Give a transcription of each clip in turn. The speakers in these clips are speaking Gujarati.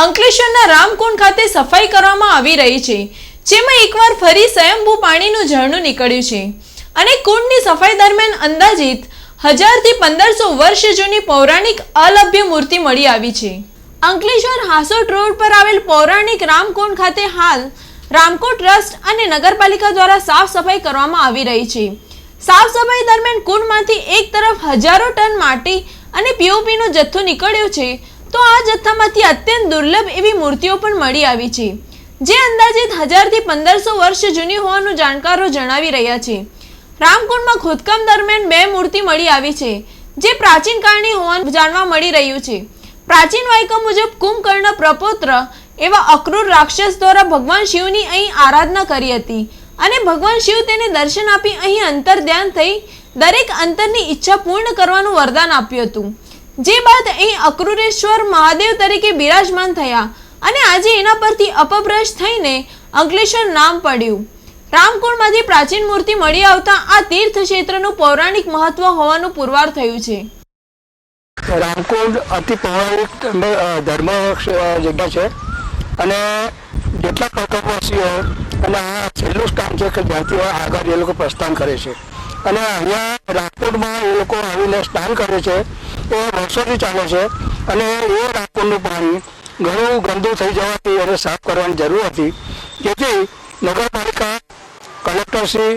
અંકલેશ્વરના રામકુંડ ખાતે સફાઈ કરવામાં આવી રહી છે, જેમાં એકવાર ફરી સ્વયંભૂ પાણીનું ઝરણું નીકળ્યું છે. અને કુંડની સફાઈ દરમિયાન અંદાજિત હજારથી પંદરસો વર્ષ જૂની પૌરાણિક અલભ્ય મૂર્તિ મળી આવી છે. અંકલેશ્વર હાસોટ રોડ પર આવેલ પૌરાણિક રામકુંડ ખાતે હાલ રામકુંડ ટ્રસ્ટ અને નગરપાલિકા દ્વારા સાફ સફાઈ કરવામાં આવી રહી છે. સાફ સફાઈ દરમિયાન કુંડમાંથી એક તરફ હજારો ટન માટી અને પીઓપીનો જથ્થો નીકળ્યો છે તો આ જથ્થામાંથી અત્યંત દુર્લભ એવી મૂર્તિઓ પણ મળી આવી છે, જે અંદાજિત હજારથી પંદરસો વર્ષ જૂની હોવાનું જાણકારો જણાવી રહ્યા છે. રામકુંડમાં ખોદકામ દરમિયાન બે મૂર્તિ મળી આવી છે, જે પ્રાચીન કાળની હોવાનું જાણવા મળી રહ્યું છે. પ્રાચીન વાયકા મુજબ કુંભકર્ણ પ્રપોત્ર એવા અક્રૂર રાક્ષસ દ્વારા ભગવાન શિવની અહીં આરાધના કરી હતી અને ભગવાન શિવ તેને દર્શન આપી અહીં અંતર ધ્યાન થઈ દરેક અંતરની ઈચ્છા પૂર્ણ કરવાનું વરદાન આપ્યું હતું. જે બાદ અહીં અક્રુરેશ્વર મહાદેવ તરીકે બિરાજમાન થયા અને આજે એના પરથી અપભ્રશ થઈને અંકલેશ્વર નામ પડ્યું. રામકુંડમાંથી પ્રાચીન મૂર્તિ મળી આવતા આ તીર્થ ક્ષેત્રનું પૌરાણિક મહત્વ હોવાનું પુરવાર થયું છે. રામકુંડ અતિ પૌરાણિક ધર્મ જગ્યા છે. અને જેટલા કલ્પવાસીઓ અને આ છેલ્લું સ્થાન છે કે જ્યાંથી આગળ એ લોકો પ્રસ્થાન કરે છે. અને અહીંયા રાજકોટમાં એ લોકો આવીને સ્નાન કરે છે. એ વર્ષોથી ચાલે છે અને એ રાજકોટનું પાણી ઘણું ગંદુ થઈ જવાથી એને સાફ કરવાની જરૂર હતી. જેથી નગરપાલિકા કલેક્ટરશ્રી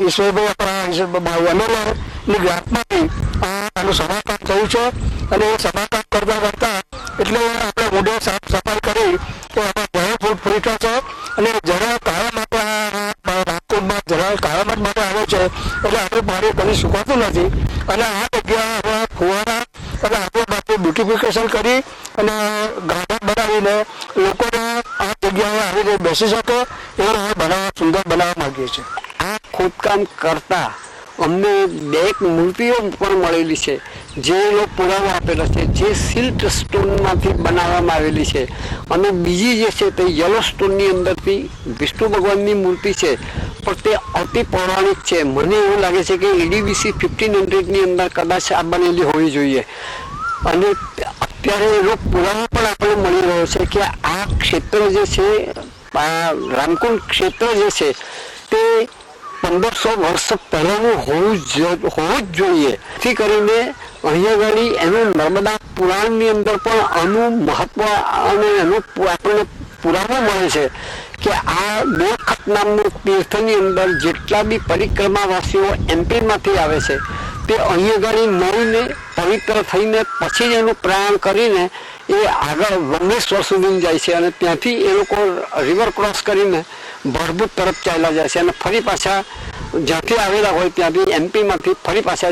ઈશ્વરભાઈ આપણા ઈશ્વરભાઈ એમએલએની ગ્રાન્ટમાંથી આનું સમાધાન થયું છે અને એ સમાધાન કરતા કરતા એટલે આપણે મોઢે સાફ સફાઈ કરી તો એમાં ઘણો ફૂટ ફૂટ્યો છે અને જરા કાળા માટે રાજકોટમાં જરા કાળા માટે આવે છે એટલે આપણું પાણી કદી સુકાતું નથી. અને આ જગ્યા ફુવારા અને આજુબાજુ બ્યુટિફિકેશન કરી અને ગાર્ડન બનાવીને લોકોને આ જગ્યાએ આવીને બેસી શકે અમે બનાવવા સુંદર બનાવવા માંગીએ છીએ. આ ખોદકામ કરતા અમને બે મૂર્તિઓ પણ મળેલી છે, જે લોકો પુરાવો આપેલા છે, જે સિલ્ટ સ્ટોનમાંથી બનાવવામાં આવેલી છે. અને બીજી જે છે તે યલો સ્ટોનની અંદરથી વિષ્ણુ ભગવાનની મૂર્તિ છે. પણ તે અતિ પૌરાણિક છે. મને એવું લાગે છે કે એડીબીસી ફિફ્ટીન હંડ્રેડની અંદર કદાચ આ બનેલી હોવી જોઈએ. અને અત્યારે એનો પુરાવો પણ આપણે મળી રહ્યો છે કે આ ક્ષેત્ર જે છે રામકુંડ ક્ષેત્ર જે છે, તે પંદરસો વર્ષ પહેલાનું હોવું જ હોવું જ જોઈએ. જેથી કરીને અહીંયા આગળ એનું નર્મદા પુરાણની અંદર પણ આનું મહત્વ અને એનું આપણને પુરાવો મળે છે કે આ બેખત નામનું તીર્થની અંદર જેટલા બી પરિક્રમાવાસીઓ એમપીમાંથી આવે છે, તે અહીંયા આગળ મળીને પવિત્ર થઈને પછી જ એનું પ્રયાણ કરીને એ આગળ વમેશ્વર સુધી જાય છે અને ત્યાંથી એ લોકો રિવર ક્રોસ કરીને ભરભૂત તરફ ચાલ્યા જાય છે અને ફરી પાછા જ્યાંથી આવેલા હોય ત્યાંથી એમપીમાંથી ફરી પાછા